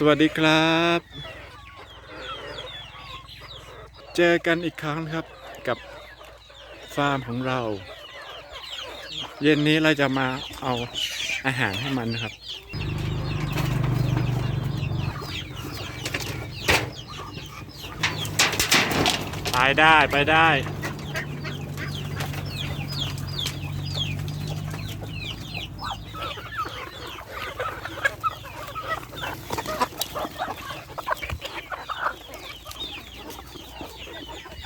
สวัสดีครับ เจอกันอีกครั้งนะครับกับฟาร์มของเรา เย็นนี้เราจะมาเอาอาหารให้มันนะครับ ไปได้ไปได้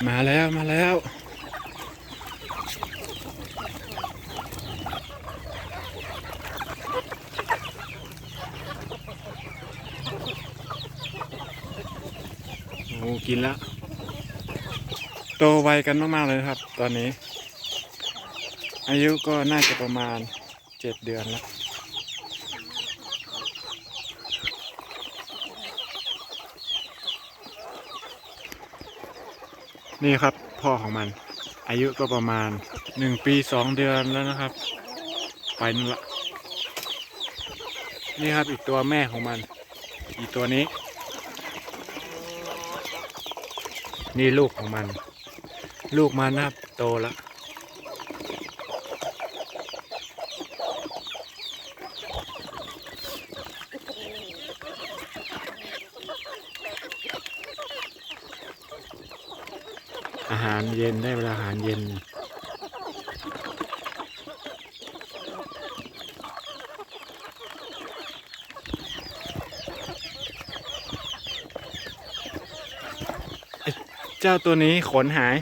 มาแล้วมาแล้วโอ้กินแล้ว โตไวกันมากๆเลยครับ ตอนนี้ อายุก็น่าจะประมาณเจ็ดเดือนแล้ว นี่ครับพ่อของมัน อายุก็ประมาณหนึ่งปีสองเดือนแล้วนะครับ ไปนั่นละนี่ครับอีกตัวแม่ของมัน อีกตัวนี้ นี่ลูกของมัน ลูกมันนะครับโตแล้ว อาหารเย็นได้เวลาอาหารเย็น เจ้าตัวนี้ขนหาย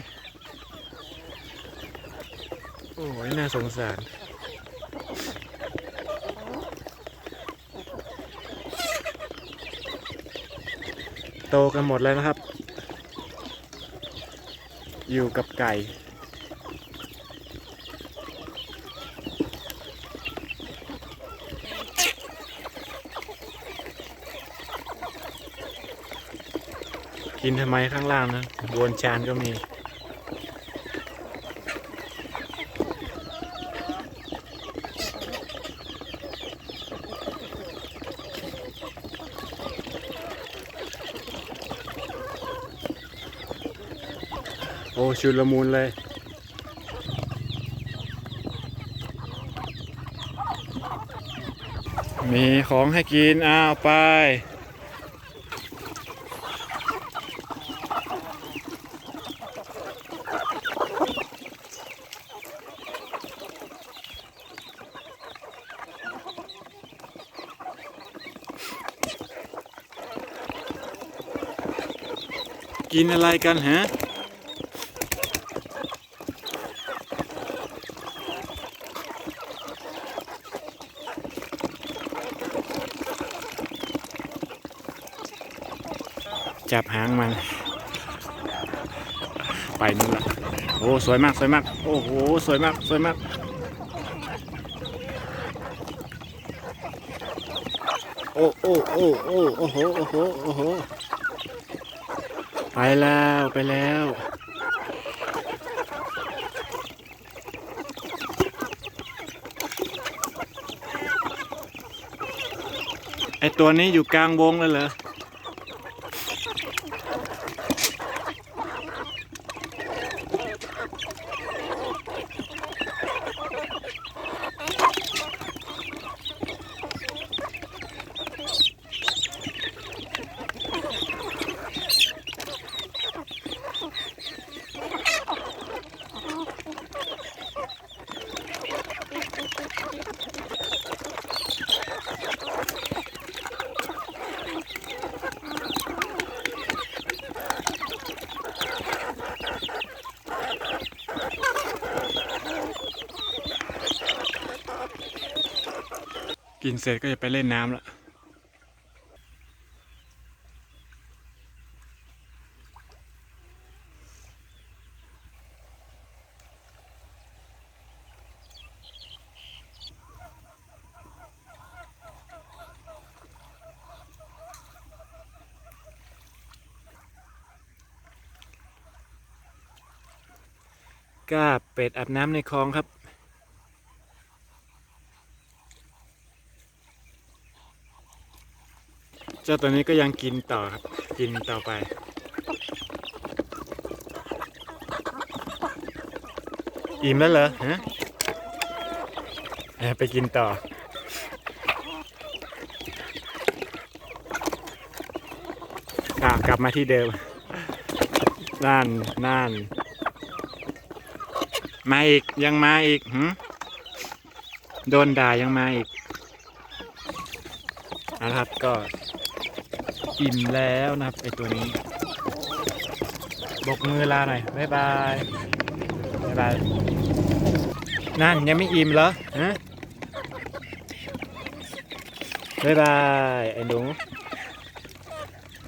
โอ้ยน่าสงสารโตกันหมดแล้วนะครับ อยู่กับไก่ กินทำไมข้างล่างนะบนชานก็มี อ้ชุลมุนเลย มีของให้กิน อ้าว ไป กินอะไรกันฮะ จับหางมัน ไปนู่นละโอ้สวยมากสวยมากโอ้โหสวยมากสวยมากโอ้โอ้โอ้โอ้โอ้โหโอ้โหโอ้โหไปแล้วไปแล้วไอตัวนี้อยู่กลางวงเลยเหรอ กินเสร็จก็จะไปเล่นน้ำละก้าเป็ดอาบน้ำในคลองครับ เจ้าตัวนี้ก็ยังกินต่อครับ กินต่อไป อิ่มแล้วเหรอฮะไปกินต่อ กลับมาที่เดิม นั่นนั่นมาอีกยังมาอีกหืโดนด่ายังมาอีกเอาละครับก็ อิ่มแล้วนะครับไอตัวนี้บกมือลาหน่อยบ๊ายบายบ๊ายบายนั่นยังไม่อิ่มเหรอฮะบ๊ายบายไอ้หนู